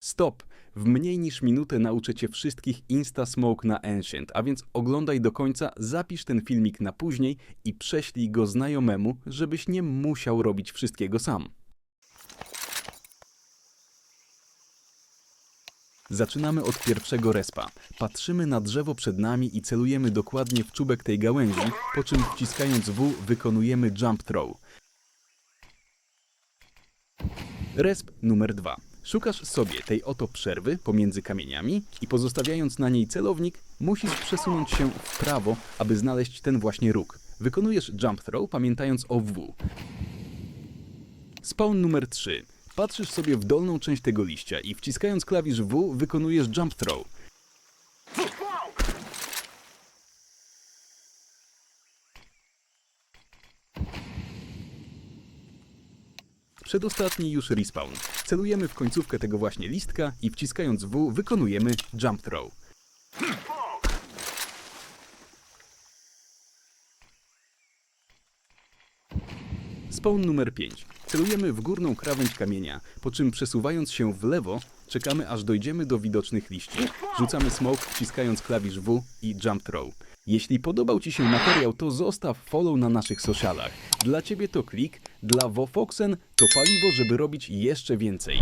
Stop! W mniej niż minutę nauczę Cię wszystkich Insta Smoke na Ancient, a więc oglądaj do końca, zapisz ten filmik na później i prześlij go znajomemu, żebyś nie musiał robić wszystkiego sam. Zaczynamy od pierwszego respa. Patrzymy na drzewo przed nami i celujemy dokładnie w czubek tej gałęzi, po czym wciskając W wykonujemy jump throw. Resp numer dwa. Szukasz sobie tej oto przerwy pomiędzy kamieniami i pozostawiając na niej celownik, musisz przesunąć się w prawo, aby znaleźć ten właśnie róg. Wykonujesz jump throw, pamiętając o W. Spawn numer 3. Patrzysz sobie w dolną część tego liścia i wciskając klawisz W wykonujesz jump throw. Przedostatni już respawn. Celujemy w końcówkę tego właśnie listka i wciskając W wykonujemy jump throw. Spawn numer 5. Celujemy w górną krawędź kamienia, po czym przesuwając się w lewo, czekamy aż dojdziemy do widocznych liści. Rzucamy smoke wciskając klawisz W i jump throw. Jeśli podobał Ci się materiał, to zostaw follow na naszych socialach. Dla Ciebie to klik, dla Wofoxen to paliwo, żeby robić jeszcze więcej.